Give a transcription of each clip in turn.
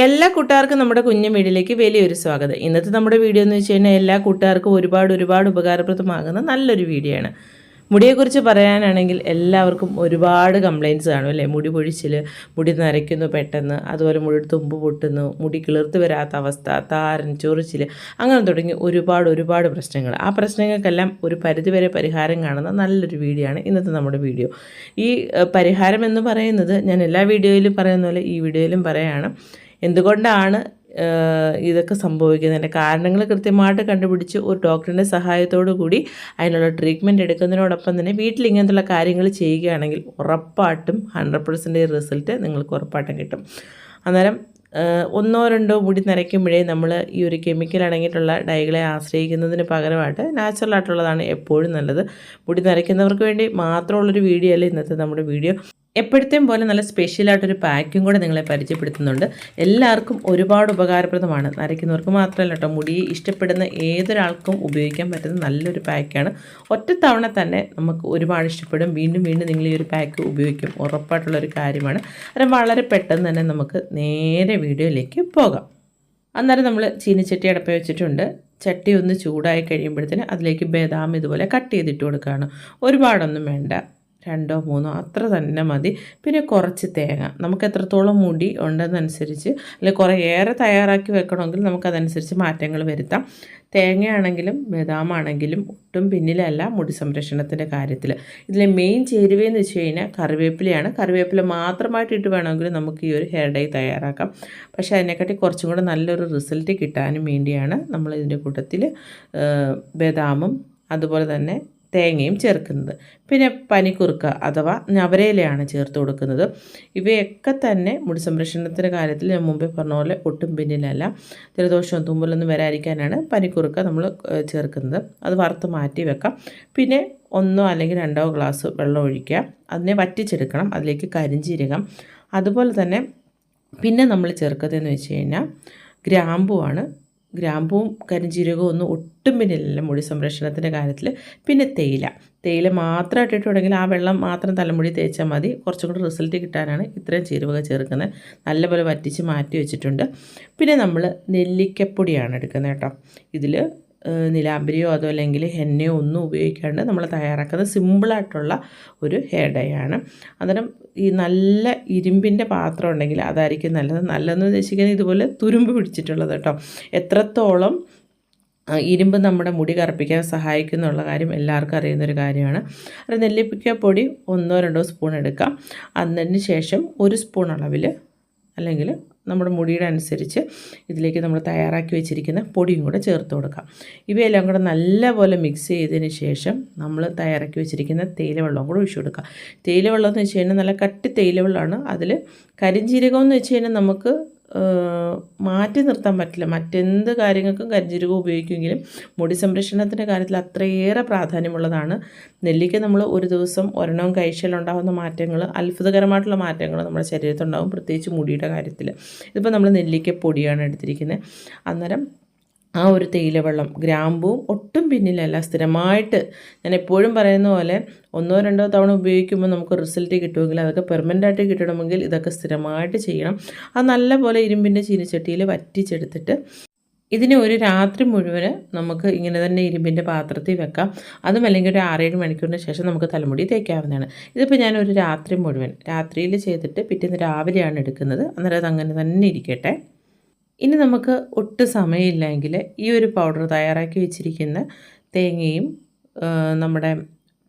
എല്ലാ കൂട്ടുകാർക്കും നമ്മുടെ കുഞ്ഞു വീടിലേക്ക് വലിയൊരു സ്വാഗതം. ഇന്നത്തെ നമ്മുടെ വീഡിയോ എന്ന് വെച്ച് കഴിഞ്ഞാൽ എല്ലാ കൂട്ടുകാർക്കും ഒരുപാട് ഒരുപാട് ഉപകാരപ്രദമാകുന്ന നല്ലൊരു വീഡിയോ ആണ്. മുടിയെക്കുറിച്ച് പറയാനാണെങ്കിൽ എല്ലാവർക്കും ഒരുപാട് കംപ്ലയിന്റ്സ് കാണും അല്ലേ? മുടി പൊഴിച്ചിൽ മുടി നരയ്ക്കുന്നു പെട്ടെന്ന് അതുപോലെ മുടി തുമ്പ് പൊട്ടുന്നു മുടി കിളിർത്ത് വരാത്ത അവസ്ഥ താരൻ ചൊറിച്ചിൽ അങ്ങനെ തുടങ്ങി ഒരുപാട് ഒരുപാട് പ്രശ്നങ്ങൾ. ആ പ്രശ്നങ്ങൾക്കെല്ലാം ഒരു പരിധിവരെ പരിഹാരം കാണുന്ന നല്ലൊരു വീഡിയോ ആണ് ഇന്നത്തെ നമ്മുടെ വീഡിയോ. ഈ പരിഹാരം എന്ന് പറയുന്നത് ഞാൻ എല്ലാ വീഡിയോയിലും പറയുന്ന പോലെ ഈ വീഡിയോയിലും പറയുകയാണ് എന്തുകൊണ്ടാണ് ഇതൊക്കെ സംഭവിക്കുന്നതിന്റെ കാരണങ്ങൾ കൃത്യമായിട്ട് കണ്ടുപിടിച്ച് ഒരു ഡോക്ടറിന്റെ സഹായത്തോടു കൂടി അതിനുള്ള ട്രീറ്റ്മെന്റ് എടുക്കുന്നതിനോടൊപ്പം തന്നെ വീട്ടിൽ ഇങ്ങനത്തുള്ള കാര്യങ്ങൾ ചെയ്യുകയാണെങ്കിൽ ഉറപ്പായിട്ടും ഹൺഡ്രഡ് പെർസെന്റേജ് റിസൾട്ട് നിങ്ങൾക്ക് ഉറപ്പായിട്ടും കിട്ടും. അന്നേരം ഒന്നോ രണ്ടോ മുടി നരയ്ക്കുമ്പോഴേ നമ്മൾ ഈ ഒരു കെമിക്കൽ അടങ്ങിയിട്ടുള്ള ഡൈകളെ ആശ്രയിക്കുന്നതിന് പകരമായിട്ട് നാച്ചുറൽ ആയിട്ടുള്ളതാണ് എപ്പോഴും നല്ലത്. മുടി നരയ്ക്കുന്നവർക്ക് വേണ്ടി മാത്രമുള്ളൊരു വീഡിയോ അല്ല ഇന്നത്തെ നമ്മുടെ വീഡിയോ? എപ്പോഴത്തെയും പോലെ നല്ല സ്പെഷ്യലായിട്ടൊരു പാക്കും കൂടെ നിങ്ങളെ പരിചയപ്പെടുത്തുന്നുണ്ട്. എല്ലാവർക്കും ഒരുപാട് ഉപകാരപ്രദമാണ്. നരയ്ക്കുന്നവർക്ക് മാത്രമല്ല കേട്ടോ മുടി ഇഷ്ടപ്പെടുന്ന ഏതൊരാൾക്കും ഉപയോഗിക്കാൻ പറ്റുന്ന നല്ലൊരു പാക്കാണ് ഒറ്റത്തവണ തന്നെ നമുക്ക് ഒരുപാട് ഇഷ്ടപ്പെടും. വീണ്ടും വീണ്ടും നിങ്ങൾ ഈ ഒരു പാക്ക് ഉപയോഗിക്കും. ഉറപ്പായിട്ടുള്ളൊരു കാര്യമാണ്. അത് വളരെ പെട്ടെന്ന് തന്നെ നമുക്ക് നേരെ വീഡിയോയിലേക്ക് പോകാം. അന്നേരം നമ്മൾ ചീനിച്ചട്ടി അടപ്പ വെച്ചിട്ടുണ്ട്. ചട്ടി ഒന്ന് ചൂടായി കഴിയുമ്പോഴത്തേന് അതിലേക്ക് ബദാം ഇതുപോലെ കട്ട് ചെയ്തിട്ട് കൊടുക്കുകയാണ്. ഒരുപാടൊന്നും വേണ്ട. രണ്ടോ മൂന്നോ അത്ര തന്നെ മതി. പിന്നെ കുറച്ച് തേങ്ങ. നമുക്ക് എത്രത്തോളം മുടി ഉണ്ടെന്നനുസരിച്ച് അല്ലെങ്കിൽ കുറേ ഏറെ തയ്യാറാക്കി വെക്കണമെങ്കിൽ നമുക്കതനുസരിച്ച് മാറ്റങ്ങൾ വരുത്താം. തേങ്ങയാണെങ്കിലും ബദാമാണെങ്കിലും ഒട്ടും പിന്നിലല്ല മുടി സംരക്ഷണത്തിന്റെ കാര്യത്തിൽ ഇതിലെ മെയിൻ ചേരുവയെന്ന് വെച്ച് കഴിഞ്ഞാൽ കറിവേപ്പിലയാണ്. കറിവേപ്പില മാത്രമായിട്ട് ഇട്ട് വേണമെങ്കിൽ നമുക്ക് ഈ ഒരു ഹെയർ ഡൈ തയ്യാറാക്കാം. പക്ഷേ അതിനെക്കാട്ടി കുറച്ചും കൂടെ നല്ലൊരു റിസൾട്ട് കിട്ടാനും വേണ്ടിയാണ് നമ്മൾ ഇതിന്റെ കൂട്ടത്തിൽ ബദാമും അതുപോലെ തന്നെ തേങ്ങയും ചേർക്കുന്നത്. പിന്നെ പനിക്കുറുക്ക അഥവാ ഞവരയിലയാണ് ചേർത്ത് കൊടുക്കുന്നത്. ഇവയൊക്കെ തന്നെ മുടി സംരക്ഷണത്തിന്റെ കാര്യത്തിൽ ഞാൻ മുമ്പേ പറഞ്ഞ പോലെ ഒട്ടും പിന്നിലല്ല. ജലദോഷവും തുമ്പലൊന്നും വരാതിരിക്കാനാണ് പനിക്കുറുക്ക നമ്മൾ ചേർക്കുന്നത്. അത് വറുത്ത് മാറ്റി വെക്കാം. പിന്നെ ഒന്നോ അല്ലെങ്കിൽ രണ്ടോ ഗ്ലാസ് വെള്ളം ഒഴിക്കുക. അതിനെ വറ്റിച്ചെടുക്കണം. അതിലേക്ക് കരിഞ്ചീരകം. അതുപോലെ തന്നെ പിന്നെ നമ്മൾ ചേർക്കുന്നതെന്ന് വെച്ച് കഴിഞ്ഞാൽ ഗ്രാമ്പുവാണ്. ഗ്രാമ്പുവും കരിഞ്ചീരകവും ഒന്നും ഒട്ടും പിന്നില്ല മുടി സംരക്ഷണത്തിന്റെ കാര്യത്തിൽ പിന്നെ തേയില. തേയില മാത്രമായിട്ട് ഇട്ടുണ്ടെങ്കിൽ ആ വെള്ളം മാത്രം തലമുടി തേച്ചാൽ മതി. കുറച്ചും കൂടി റിസൾട്ട് കിട്ടാനാണ് ഇത്രയും ചേരുവക ചേർക്കുന്നത്. നല്ലപോലെ വറ്റിച്ച് മാറ്റി വെച്ചിട്ടുണ്ട്. പിന്നെ നമ്മൾ നെല്ലിക്കപ്പൊടിയാണ് എടുക്കുന്നത് കേട്ടോ. ഇതിൽ നിലാമ്പരിയോ അതോ അല്ലെങ്കിൽ ഹെന്നയോ ഒന്നും ഉപയോഗിക്കാണ്ട് നമ്മൾ തയ്യാറാക്കുന്നത് സിമ്പിളായിട്ടുള്ള ഒരു ഹെയർ ഡൈ ആണ്. അന്നേരം ഈ നല്ല ഇരുമ്പിന്റെ പാത്രം ഉണ്ടെങ്കിൽ അതായിരിക്കും നല്ലത്. നല്ലതെന്ന് ഉദ്ദേശിക്കുന്നത് ഇതുപോലെ തുരുമ്പ് പിടിച്ചിട്ടുള്ളത് കേട്ടോ. എത്രത്തോളം ഇരുമ്പ് നമ്മുടെ മുടി കറുപ്പിക്കാൻ സഹായിക്കുന്നുള്ള കാര്യം എല്ലാവർക്കും അറിയുന്നൊരു കാര്യമാണ്. അത് നെല്ലിപ്പിക്ക പൊടി ഒന്നോ രണ്ടോ സ്പൂൺ എടുക്കാം. അതിന് ശേഷം ഒരു സ്പൂൺ അളവിൽ അല്ലെങ്കിൽ നമ്മുടെ മുടിയുടെ അനുസരിച്ച് ഇതിലേക്ക് നമ്മൾ തയ്യാറാക്കി വെച്ചിരിക്കുന്ന പൊടിയും കൂടെ ചേർത്ത് കൊടുക്കാം. ഇവയെല്ലാം കൂടെ നല്ലപോലെ മിക്സ് ചെയ്തതിന് ശേഷം നമ്മൾ തയ്യാറാക്കി വെച്ചിരിക്കുന്ന തേയില വെള്ളം കൂടെ ഒഴിച്ചു കൊടുക്കുക തേയിലവെള്ളം എന്ന് വെച്ച് കഴിഞ്ഞാൽ നല്ല കട്ടി തേയിലവെള്ളമാണ്. അതിൽ കരിഞ്ജീരകം എന്ന് വെച്ച് കഴിഞ്ഞാൽ നമുക്ക് മാറ്റി നിർത്താൻ പറ്റില്ല. മറ്റെന്ത് കാര്യങ്ങൾക്കും കരിഞ്ജീരകം ഉപയോഗിക്കുമെങ്കിലും മുടി സംരക്ഷണത്തിന്റെ കാര്യത്തിൽ അത്രയേറെ പ്രാധാന്യമുള്ളതാണ്. നെല്ലിക്ക നമ്മൾ ഒരു ദിവസം ഒരെണ്ണവും കഴിച്ചാലുണ്ടാകുന്ന മാറ്റങ്ങൾ അത്ഭുതകരമായിട്ടുള്ള മാറ്റങ്ങൾ നമ്മുടെ ശരീരത്തുണ്ടാകും പ്രത്യേകിച്ച് മുടിയുടെ കാര്യത്തിൽ ഇതിപ്പോൾ നമ്മൾ നെല്ലിക്ക പൊടിയാണ് എടുത്തിരിക്കുന്നത്. അന്നേരം ആ ഒരു തേയിലവെള്ളം ഗ്രാമ്പും ഒട്ടും പിന്നിലല്ല. സ്ഥിരമായിട്ട് ഞാൻ എപ്പോഴും പറയുന്ന പോലെ ഒന്നോ രണ്ടോ തവണ ഉപയോഗിക്കുമ്പോൾ നമുക്ക് റിസൾട്ട് കിട്ടുമെങ്കിൽ അതൊക്കെ പെർമനന്റ് ആയിട്ട് കിട്ടണമെങ്കിൽ ഇതൊക്കെ സ്ഥിരമായിട്ട് ചെയ്യണം. അത് നല്ലപോലെ ഇരുമ്പിന്റെ ചീനിച്ചട്ടിയിൽ വറ്റിച്ചെടുത്തിട്ട് ഇതിനെ ഒരു രാത്രി മുഴുവൻ നമുക്ക് ഇങ്ങനെ തന്നെ ഇരുമ്പിന്റെ പാത്രത്തിൽ വെക്കാം. അതും അല്ലെങ്കിൽ ഒരു ആറേഴ് മണിക്കൂറിന് ശേഷം നമുക്ക് തലമുടി തേക്കാവുന്നതാണ്. ഇതിപ്പോൾ ഞാൻ ഒരു രാത്രി മുഴുവൻ രാത്രിയിൽ ചെയ്തിട്ട് പിറ്റേന്ന് രാവിലെയാണ് എടുക്കുന്നത്. അന്നേരം അത് അങ്ങനെ തന്നെ ഇരിക്കട്ടെ. ഇനി നമുക്ക് ഒട്ടും സമയമില്ലെങ്കിൽ ഈ ഒരു പൗഡർ തയ്യാറാക്കി വെച്ചിരിക്കുന്ന തേങ്ങയും നമ്മുടെ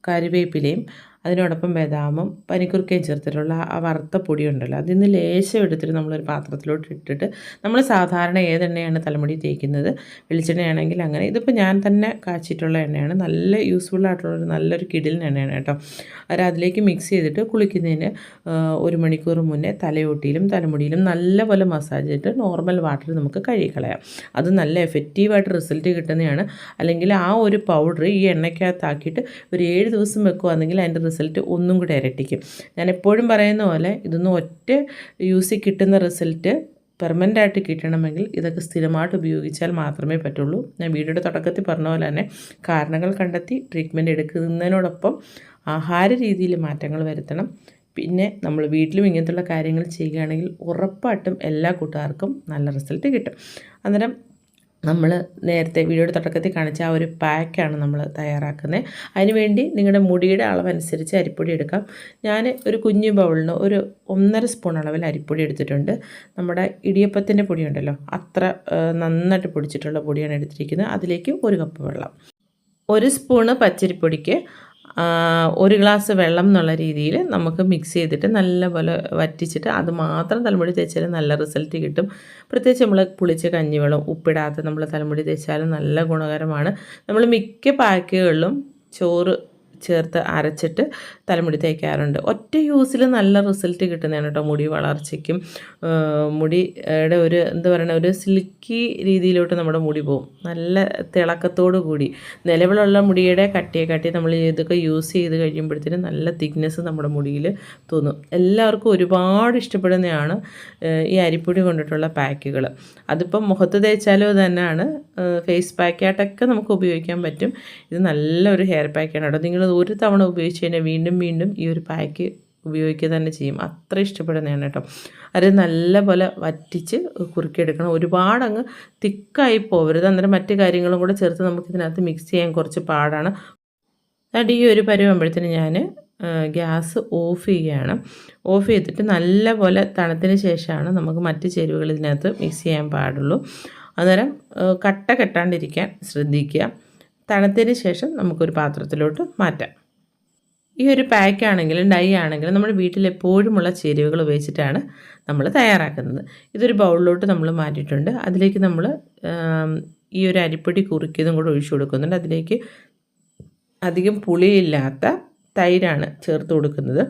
കറിവേപ്പിലയും അതിനോടൊപ്പം ബദാമും പനിക്കുറുക്കയും ചേർത്തിട്ടുള്ള ആ വറുത്ത പൊടിയുണ്ടല്ലോ അതിൽ നിന്ന് ലേശം എടുത്തിട്ട് നമ്മളൊരു പാത്രത്തിലോട്ട് ഇട്ടിട്ട് നമ്മൾ സാധാരണ ഏതെണ്ണയാണ് തലമുടി തേക്കുന്നത്? വെളിച്ചെണ്ണയാണെങ്കിൽ അങ്ങനെ. ഇതിപ്പോൾ ഞാൻ തന്നെ കാച്ചിട്ടുള്ള എണ്ണയാണ്. നല്ല യൂസ്ഫുൾ ആയിട്ടുള്ള ഒരു നല്ലൊരു കിടിലിന് എണ്ണയാണ് കേട്ടോ. അത് അതിലേക്ക് മിക്സ് ചെയ്തിട്ട് കുളിക്കുന്നതിന് ഒരു മണിക്കൂർ മുന്നേ തലയോട്ടിയിലും തലമുടിയിലും നല്ലപോലെ മസാജ് ചെയ്തിട്ട് നോർമൽ വാട്ടർ നമുക്ക് കഴുകിക്കളയാം. അത് നല്ല എഫക്റ്റീവായിട്ട് റിസൾട്ട് കിട്ടുന്നതാണ്. അല്ലെങ്കിൽ ആ ഒരു പൗഡർ ഈ എണ്ണയ്ക്കകത്താക്കിയിട്ട് ഒരു ഏഴ് ദിവസം വെക്കുകയാണെങ്കിൽ അതിന്റെ റിസൾട്ട് ഒന്നും കൂടെ ഇരട്ടിക്കും. ഞാൻ എപ്പോഴും പറയുന്ന പോലെ ഇതൊന്നും ഒറ്റ യൂസിൽ കിട്ടുന്ന റിസൾട്ട് പെർമനന്റ് ആയിട്ട് കിട്ടണമെങ്കിൽ ഇതൊക്കെ സ്ഥിരമായിട്ട് ഉപയോഗിച്ചാൽ മാത്രമേ പറ്റുള്ളൂ. ഞാൻ വീഡിയോയുടെ തുടക്കത്തിൽ പറഞ്ഞ പോലെ തന്നെ കാരണങ്ങൾ കണ്ടെത്തി ട്രീറ്റ്മെന്റ് എടുക്കുന്നതിനോടൊപ്പം ആഹാര രീതിയിൽ മാറ്റങ്ങൾ വരുത്തണം. പിന്നെ നമ്മൾ വീട്ടിലും ഇങ്ങനത്തുള്ള കാര്യങ്ങൾ ചെയ്യുകയാണെങ്കിൽ ഉറപ്പായിട്ടും എല്ലാ കൂട്ടുകാർക്കും നല്ല റിസൾട്ട് കിട്ടും. അന്നേരം നമ്മൾ നേരത്തെ വീഡിയോയുടെ തുടക്കത്തിൽ കാണിച്ച ആ ഒരു പാക്കാണ് നമ്മൾ തയ്യാറാക്കുന്നത്. അതിനുവേണ്ടി നിങ്ങളുടെ മുടിയുടെ അളവനുസരിച്ച് അരിപ്പൊടി എടുക്കാം. ഞാൻ ഒരു കുഞ്ഞു ബൗളിന് ഒരു ഒന്നര സ്പൂൺ അളവിൽ അരിപ്പൊടി എടുത്തിട്ടുണ്ട്. നമ്മുടെ ഇടിയപ്പത്തിന്റെ പൊടിയുണ്ടല്ലോ അത്ര നന്നായിട്ട് പൊടിച്ചിട്ടുള്ള പൊടിയാണ് എടുത്തിരിക്കുന്നത്. അതിലേക്ക് ഒരു കപ്പ് വെള്ളം. ഒരു സ്പൂണ് പച്ചരിപ്പൊടിക്ക് ഒരു ഗ്ലാസ് വെള്ളം എന്നുള്ള രീതിയിൽ നമുക്ക് മിക്സ് ചെയ്തിട്ട് നല്ലപോലെ വറ്റിച്ചിട്ട് അത് മാത്രം തലമുടി തേച്ചാൽ നല്ല റിസൾട്ട് കിട്ടും. പ്രത്യേകിച്ച് നമ്മൾ പുളിച്ച കഞ്ഞിവെള്ളം ഉപ്പിടാത്ത നമ്മൾ തലമുടി തേച്ചാലും നല്ല ഗുണകരമാണ്. നമ്മൾ മിക്ക പാക്കുകളിലും ചോറ് ചേർത്ത് അരച്ചിട്ട് തലമുടി തേക്കാറുണ്ട്. ഒറ്റ യൂസിൽ നല്ല റിസൾട്ട് കിട്ടുന്നതാണ് കേട്ടോ മുടി വളർച്ചയ്ക്കും. മുടിയുടെ ഒരു എന്താ പറയുക ഒരു സിൽക്കി രീതിയിലോട്ട് നമ്മുടെ മുടി പോകും നല്ല തിളക്കത്തോടു കൂടി. നിലവിലുള്ള മുടിയുടെ കട്ടിയെ കട്ടി നമ്മൾ ഇതൊക്കെ യൂസ് ചെയ്ത് കഴിയുമ്പോഴത്തേനും നല്ല തിക്നെസ് നമ്മുടെ മുടിയിൽ തോന്നും. എല്ലാവർക്കും ഒരുപാട് ഇഷ്ടപ്പെടുന്നതാണ് ഈ അരിപ്പൊടി കൊണ്ടിട്ടുള്ള പാക്കുകൾ അതിപ്പം മുഖത്ത് തേച്ചാലോ തന്നെയാണ്. ഫേസ് പാക്കായിട്ടൊക്കെ നമുക്ക് ഉപയോഗിക്കാൻ പറ്റും. ഇത് നല്ലൊരു ഹെയർ പാക്കാണ് കേട്ടോ. നിങ്ങൾ ഒരു തവണ ഉപയോഗിച്ച് കഴിഞ്ഞാൽ വീണ്ടും വീണ്ടും ഈ ഒരു പാക്ക് ഉപയോഗിക്കുക തന്നെ ചെയ്യും. അത്ര ഇഷ്ടപ്പെടുന്നതാണ് കേട്ടോ. അത് നല്ല പോലെ വറ്റിച്ച് കുറുക്കിയെടുക്കണം. ഒരുപാട് അങ്ങ് തിക്കായി പോകരുത് അന്നേരം മറ്റു കാര്യങ്ങളും കൂടെ ചേർത്ത് നമുക്ക് ഇതിനകത്ത് മിക്സ് ചെയ്യാൻ കുറച്ച് പാടാണ്. അതുകൊണ്ട് ഈ ഒരു പരുവാകുമ്പോഴത്തേന് ഞാൻ ഗ്യാസ് ഓഫ് ചെയ്യുകയാണ്. ഓഫ് ചെയ്തിട്ട് നല്ല പോലെ തണുത്തിന് ശേഷമാണ് നമുക്ക് മറ്റ് ചേരുവകൾ ഇതിനകത്ത് മിക്സ് ചെയ്യാൻ പാടുള്ളൂ. അന്നേരം കട്ട കെട്ടാണ്ടിരിക്കാൻ ശ്രദ്ധിക്കുക. തണുത്തതിന് ശേഷം നമുക്കൊരു പാത്രത്തിലോട്ട് മാറ്റാം. ഈ ഒരു പാക്ക് ആണെങ്കിലും ഡൈ ആണെങ്കിലും നമ്മുടെ വീട്ടിൽ എപ്പോഴുമുള്ള ചേരുവകൾ ഉപയോഗിച്ചിട്ടാണ് നമ്മൾ തയ്യാറാക്കുന്നത്. ഇതൊരു ബൗളിലോട്ട് നമ്മൾ മാറ്റിയിട്ടുണ്ട്. അതിലേക്ക് നമ്മൾ ഈ ഒരു അരിപ്പൊടി കുറുക്കിയതും കൂടെ ഒഴിച്ചു കൊടുക്കുന്നുണ്ട്. അതിലേക്ക് അധികം പുളിയില്ലാത്ത തൈരാണ് ചേർത്ത് കൊടുക്കുന്നത്.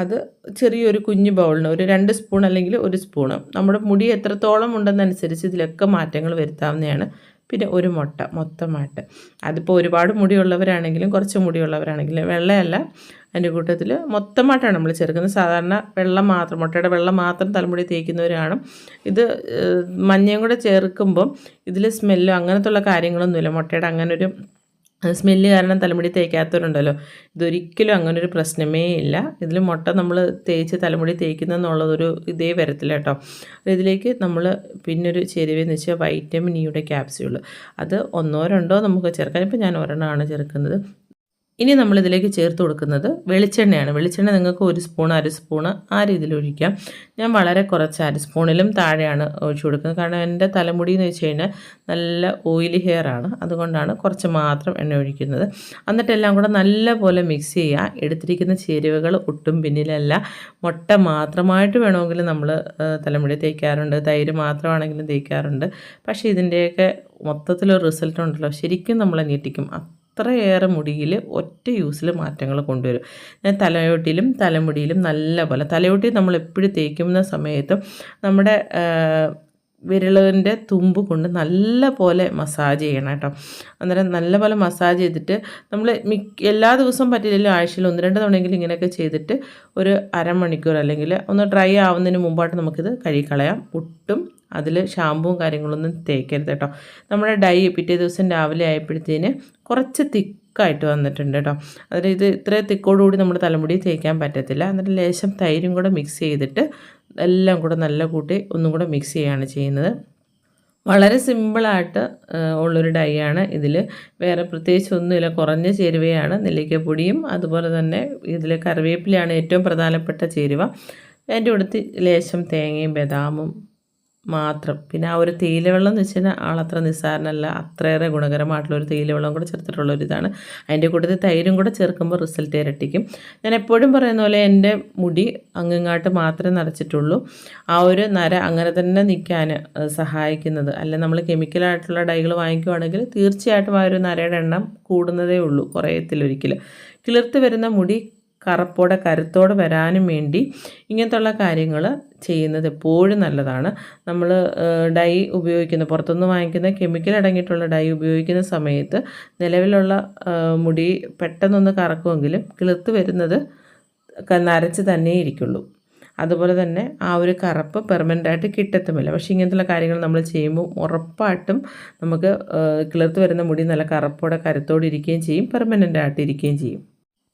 അത് ചെറിയൊരു കുഞ്ഞു ബൗളിന് ഒരു രണ്ട് സ്പൂൺ അല്ലെങ്കിൽ ഒരു സ്പൂണ്. നമ്മുടെ മുടി എത്രത്തോളം ഉണ്ടെന്നനുസരിച്ച് ഇതിലൊക്കെ മാറ്റങ്ങൾ വരുത്താവുന്നതാണ് പിന്നെ ഒരു മുട്ട മൊത്തമായിട്ട്. അതിപ്പോൾ ഒരുപാട് മുടിയുള്ളവരാണെങ്കിലും കുറച്ച് മുടിയുള്ളവരാണെങ്കിലും വെള്ളയല്ല. അതിന്റെ കൂട്ടത്തിൽ മൊത്തമായിട്ടാണ് നമ്മൾ ചേർക്കുന്നത്. സാധാരണ വെള്ളം മാത്രം മുട്ടയുടെ വെള്ളം മാത്രം തലമുടി തേക്കുന്നവരാണ്. ഇത് മഞ്ഞയും കൂടെ ചേർക്കുമ്പം ഇതിൽ സ്മെല്ലോ അങ്ങനത്തുള്ള കാര്യങ്ങളൊന്നുമില്ല. മുട്ടയുടെ അങ്ങനൊരു സ്മെല്ല് കാരണം തലമുടി തേക്കാത്തവരുണ്ടല്ലോ. ഇതൊരിക്കലും അങ്ങനെ ഒരു പ്രശ്നമേ ഇല്ല. ഇതിൽ മുട്ട നമ്മൾ തേച്ച് തലമുടി തേക്കുന്നതെന്നുള്ളതൊരു ഇതേ വരത്തില്ല കേട്ടോ. ഇതിലേക്ക് നമ്മൾ പിന്നൊരു ചേരുവയെന്ന് വെച്ചാൽ വൈറ്റമിൻ ഇയുടെ ക്യാപ്സ്യൂൾ അത് ഒന്നോ രണ്ടോ നമുക്ക് ചേർക്കാം. ഇപ്പോൾ ഞാൻ ഒരെണ്ണമാണ് ചേർക്കുന്നത്. ഇനി നമ്മളിതിലേക്ക് ചേർത്ത് കൊടുക്കുന്നത് വെളിച്ചെണ്ണയാണ്. വെളിച്ചെണ്ണ നിങ്ങൾക്ക് ഒരു സ്പൂൺ അര സ്പൂൺ ആ രീതിയിൽ ഒഴിക്കാം. ഞാൻ വളരെ കുറച്ച് അര സ്പൂണിലും താഴെയാണ് ഒഴിച്ചു കൊടുക്കുന്നത്. കാരണം എന്റെ തലമുടി എന്ന് വെച്ച് കഴിഞ്ഞാൽ നല്ല ഓയിലി ഹെയർ ആണ്. അതുകൊണ്ടാണ് കുറച്ച് മാത്രം എണ്ണ ഒഴിക്കുന്നത്. എന്നിട്ട് എല്ലാം കൂടെ നല്ലപോലെ മിക്സ് ചെയ്യുക. എടുത്തിരിക്കുന്ന ചേരുവകൾ ഒട്ടും പിന്നിലല്ല. മുട്ട മാത്രമായിട്ട് വേണമെങ്കിൽ നമ്മൾ തലമുടി തേക്കാറുണ്ട്. തൈര് മാത്രമാണെങ്കിലും തേക്കാറുണ്ട്. പക്ഷേ ഇതിന്റെയൊക്കെ മൊത്തത്തിലൊരു റിസൾട്ട് ഉണ്ടല്ലോ. ശരിക്കും നമ്മളെ നീട്ടിക്കും അത്രയേറെ മുടിയിൽ ഒറ്റ യൂസിൽ മാറ്റങ്ങൾ കൊണ്ടുവരും. ഞാൻ തലയോട്ടിയിലും തലമുടിയിലും നല്ല പോലെ തലയോട്ടി നമ്മൾ എപ്പോഴും തേക്കുന്ന സമയത്ത് നമ്മുടെ വിരളിന്റെ തുമ്പ് കൊണ്ട് നല്ല പോലെ മസാജ് ചെയ്യണം കേട്ടോ. അന്നേരം നല്ല പോലെ മസാജ് ചെയ്തിട്ട് നമ്മൾ മിക്ക എല്ലാ ദിവസവും പറ്റില്ലല്ലോ ആഴ്ചയിൽ ഒന്ന് രണ്ട് തവണയെങ്കിലും ഇങ്ങനെയൊക്കെ ചെയ്തിട്ട് ഒരു അരമണിക്കൂർ അല്ലെങ്കിൽ ഒന്ന് ഡ്രൈ ആവുന്നതിന് മുമ്പായിട്ട് നമുക്കിത് കഴുകിക്കളയാം. ഒട്ടും അതിൽ ഷാമ്പുവും കാര്യങ്ങളൊന്നും തേക്കരുത് കേട്ടോ. നമ്മുടെ ഡൈ പിറ്റേ ദിവസം രാവിലെ ആയപ്പോഴത്തേന് കുറച്ച് തിക്ക് തിക്കായിട്ട് വന്നിട്ടുണ്ട് കേട്ടോ. അതിൽ ഇത് ഇത്ര തിക്കോടുകൂടി നമ്മുടെ തലമുടി തേക്കാൻ പറ്റത്തില്ല. എന്നിട്ട് ലേശം തൈരും കൂടെ മിക്സ് ചെയ്തിട്ട് എല്ലാം കൂടെ നല്ല കൂട്ടി ഒന്നും കൂടെ മിക്സ് ചെയ്യുകയാണ് ചെയ്യുന്നത്. വളരെ സിമ്പിളായിട്ട് ഉള്ളൊരു ഡൈ ആണ് ഇതിൽ വേറെ പ്രത്യേകിച്ച് ഒന്നുമില്ല. കുറഞ്ഞ ചേരുവയാണ് നെല്ലിക്കപ്പൊടിയും അതുപോലെ തന്നെ ഇതിൽ കറിവേപ്പിലയാണ് ഏറ്റവും പ്രധാനപ്പെട്ട ചേരുവ. അതിന്റെ അടുത്ത് ലേശം തേങ്ങയും ബദാമും മാത്രം. പിന്നെ ആ ഒരു തേയിലവെള്ളം എന്ന് വെച്ച് കഴിഞ്ഞാൽ ആളത്ര നിസ്സാരനല്ല അത്രയേറെ ഗുണകരമായിട്ടുള്ള ഒരു തേയിലവെള്ളം കൂടെ ചേർത്തിട്ടുള്ള ഒരു ഇതാണ്. അതിന്റെ കൂട്ടത്തിൽ തൈരും കൂടെ ചേർക്കുമ്പോൾ റിസൾട്ട് ഇരട്ടിക്കും. ഞാൻ എപ്പോഴും പറയുന്ന പോലെ എന്റെ മുടി അങ്ങാട്ട് മാത്രമേ നിറച്ചിട്ടുള്ളൂ ആ ഒരു നര അങ്ങനെ തന്നെ നിൽക്കാൻ സഹായിക്കുന്നത്. അല്ല നമ്മൾ കെമിക്കലായിട്ടുള്ള ഡൈകൾ വാങ്ങിക്കുവാണെങ്കിൽ തീർച്ചയായിട്ടും ആ ഒരു നരയുടെ എണ്ണം കൂടുന്നതേ ഉള്ളൂ കുറയത്തിലൊരിക്കൽ കിളിർത്ത് വരുന്ന മുടി കറുപ്പോടെ കരുത്തോടെ വരാനും വേണ്ടി ഇങ്ങനത്തുള്ള കാര്യങ്ങൾ ചെയ്യുന്നത് എപ്പോഴും നല്ലതാണ്. നമ്മൾ ഡൈ ഉപയോഗിക്കുന്ന പുറത്തുനിന്ന് വാങ്ങിക്കുന്ന കെമിക്കൽ അടങ്ങിയിട്ടുള്ള ഡൈ ഉപയോഗിക്കുന്ന സമയത്ത് നിലവിലുള്ള മുടി പെട്ടെന്നൊന്ന് കറക്കുമെങ്കിലും കിളുത്ത് വരുന്നത് നരച്ച് തന്നെ ഇരിക്കുള്ളൂ. അതുപോലെ തന്നെ ആ ഒരു കറുപ്പ് പെർമനന്റായിട്ട് കിട്ടത്തുമില്ല. പക്ഷേ ഇങ്ങനത്തുള്ള കാര്യങ്ങൾ നമ്മൾ ചെയ്യുമ്പോൾ ഉറപ്പായിട്ടും നമുക്ക് കിളിർത്ത് വരുന്ന മുടി നല്ല കറുപ്പോടെ കരുത്തോടെ ഇരിക്കുകയും ചെയ്യും പെർമനന്റായിട്ട് ഇരിക്കുകയും ചെയ്യും.